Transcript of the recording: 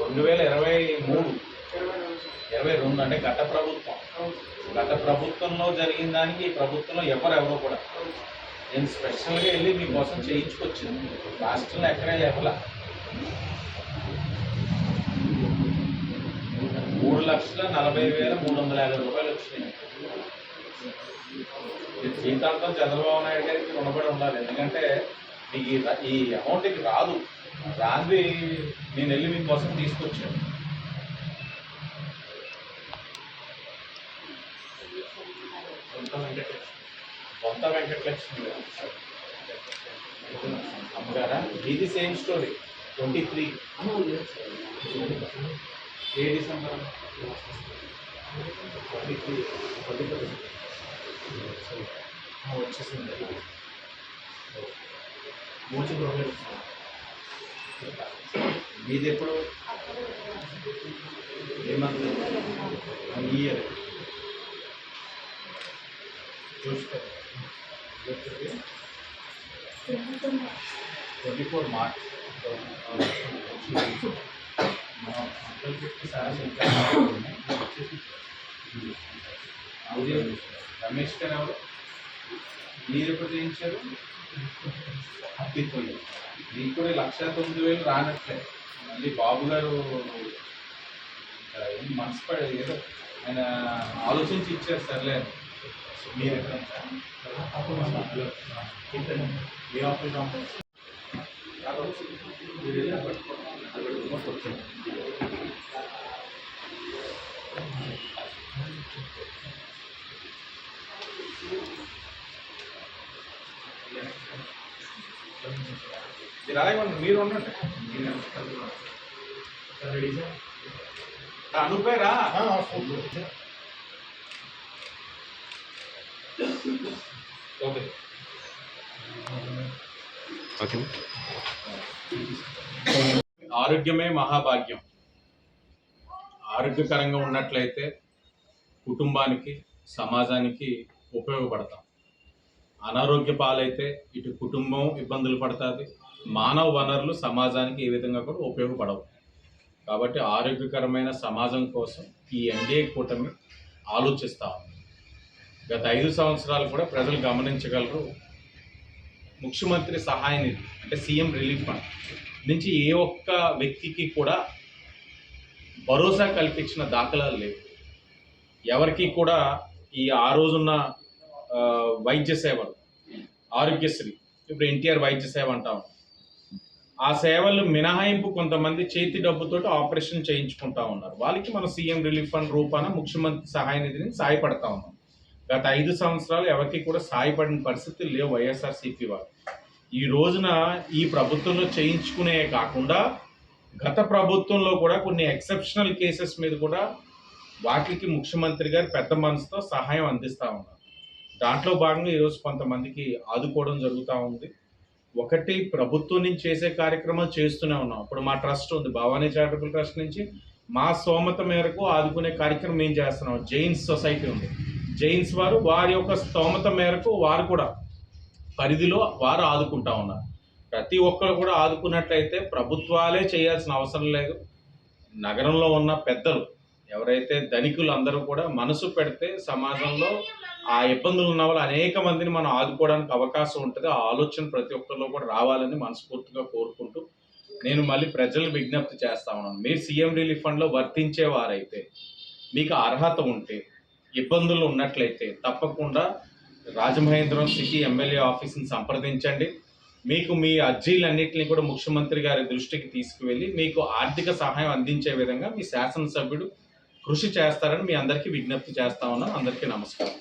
రెండు వేల ఇరవై మూడు. ఇరవై రెండు అంటే గత ప్రభుత్వం. గత ప్రభుత్వంలో జరిగిన దానికి ఈ ప్రభుత్వంలో ఎవరు ఎవరు కూడా. నేను స్పెషల్గా వెళ్ళి మీకోసం చేయించుకొచ్చింది రాష్ట్రంలో ఎక్కడ చెప్పలా. మూడు లక్షల నలభై వేల మూడు వందల యాభై రూపాయలు వచ్చినాయి. జీతాంతం చంద్రబాబు నాయుడు గారికి రుణపడి ఉండాలి. ఎందుకంటే మీకు ఈ ర- ఈ అమౌంట్ ఇది రాదు. రాంది నేను వెళ్ళి మీకోసం తీసుకొచ్చాను. సొంత వెంకటలక్ష్మి. అమ్మగారా ఇది సేమ్ స్టోరీ ట్వంటీ త్రీ ఏ December twenty three twenty three వచ్చేసింది మూచి ప్రోగ్రెస్ మీది ఎప్పుడు ఏ మంత్? One year. చూసుకో. Twenty four March. Uncle fifty sirs Ramesh గారు ఎవరు? మీరు ఎప్పుడు చేయించారు? అప్పిపోయి మీకు కూడా లక్ష తొమ్మిది వేలు రానట్లే. మళ్ళీ బాబు గారు మనసు పడే ఏదో. ఆయన ఆలోచించి ఇచ్చారు సర్లే. మీరు ఎక్కడ ఏ ఆఫీస్ ఆఫీస్ మీరు ఉండండి. అనుపేరా ఓకే. ఆరోగ్యమే మహాభాగ్యం. ఆరోగ్యకరంగా ఉన్నట్లయితే కుటుంబానికి సమాజానికి ఉపయోగపడతాం. అనారోగ్య పాలైతే ఇటు కుటుంబం ఇబ్బందులు పడుతుంది. మానవ వనరులు సమాజానికి ఏ విధంగా కూడా ఉపయోగపడవు. కాబట్టి ఆరోగ్యకరమైన సమాజం కోసం ఈ ఎన్డీఏ కూటమి ఆలోచిస్తా గత ఐదు సంవత్సరాలు కూడా ప్రజలు గమనించగలరు. ముఖ్యమంత్రి సహాయ నిధి అంటే సీఎం రిలీఫ్ ఫండ్ నుంచి ఏ ఒక్క వ్యక్తికి కూడా భరోసా కల్పించిన దాఖలాలు లేవు. ఎవరికి కూడా ఈ ఆ రోజున్న వైద్య సేవలు. ఆరోగ్యశ్రీ. ఇప్పుడు ఎన్టీఆర్ వైద్య సేవ అంటాం ఆ సేవలు మినహాయింపు కొంతమంది చేతి డబ్బుతో ఆపరేషన్ చేయించుకుంటా ఉన్నారు. వాళ్ళకి మన సీఎం రిలీఫ్ ఫండ్ రూపాన ముఖ్యమంత్రి సహాయ నిధిని సాయపడతా ఉన్నాం. గత ఐదు సంవత్సరాలు ఎవరికి కూడా సాయపడిన పరిస్థితులు లేవు వైఎస్ఆర్సీపీ వారు ఈ రోజున ఈ ప్రభుత్వంలో చేయించుకునే కాకుండా గత ప్రభుత్వంలో కూడా కొన్ని ఎక్సెప్షనల్ కేసెస్ మీద కూడా వాటికి ముఖ్యమంత్రి గారు పెద్ద మనసుతో సహాయం అందిస్తూ ఉన్నారు. దాంట్లో భాగంగా ఈరోజు కొంతమందికి ఆదుకోవడం జరుగుతూ ఉంది. ఒకటి ప్రభుత్వం నుంచి చేసే కార్యక్రమాలు చేస్తూనే ఉన్నాం. ఇప్పుడు మా ట్రస్ట్ ఉంది భవానీ చారిటబుల్ ట్రస్ట్ నుంచి. మా స్తోమత మేరకు ఆదుకునే కార్యక్రమం మేము చేస్తున్నాం? జైన్స్ సొసైటీ ఉంది. జైన్స్ వారు వారి యొక్క స్తోమత మేరకు వారు కూడా పరిధిలో వారు ఆదుకుంటా ఉన్నారు. ప్రతి ఒక్కరు కూడా ఆదుకున్నట్లయితే ప్రభుత్వాలే చేయాల్సిన అవసరం లేదు. నగరంలో ఉన్న పెద్దలు ఎవరైతే ధనికులు అందరూ కూడా మనసు పెడితే సమాజంలో ఆ ఇబ్బందులు ఉన్న వాళ్ళు అనేక మందిని మనం ఆదుకోవడానికి అవకాశం ఉంటుంది. ఆ ఆలోచన ప్రతి ఒక్కరిలో కూడా రావాలని మనస్ఫూర్తిగా కోరుకుంటూ నేను మళ్ళీ ప్రజలు విజ్ఞప్తి చేస్తా ఉన్నాను. మీరు సీఎం రిలీఫ్ ఫండ్లో వర్తించేవారైతే మీకు అర్హత ఉంటే ఇబ్బందులు ఉన్నట్లయితే తప్పకుండా రాజమహేంద్రం సిటీ ఎమ్మెల్యే ఆఫీస్ని సంప్రదించండి. మీకు మీ అర్జీలన్నింటినీ కూడా ముఖ్యమంత్రి గారి దృష్టికి తీసుకువెళ్ళి మీకు ఆర్థిక సహాయం అందించే విధంగా మీ శాసనసభ్యుడు కృషి చేస్తారని మీ అందరికీ విజ్ఞప్తి చేస్తా ఉన్నాను అందరికీ నమస్కారం.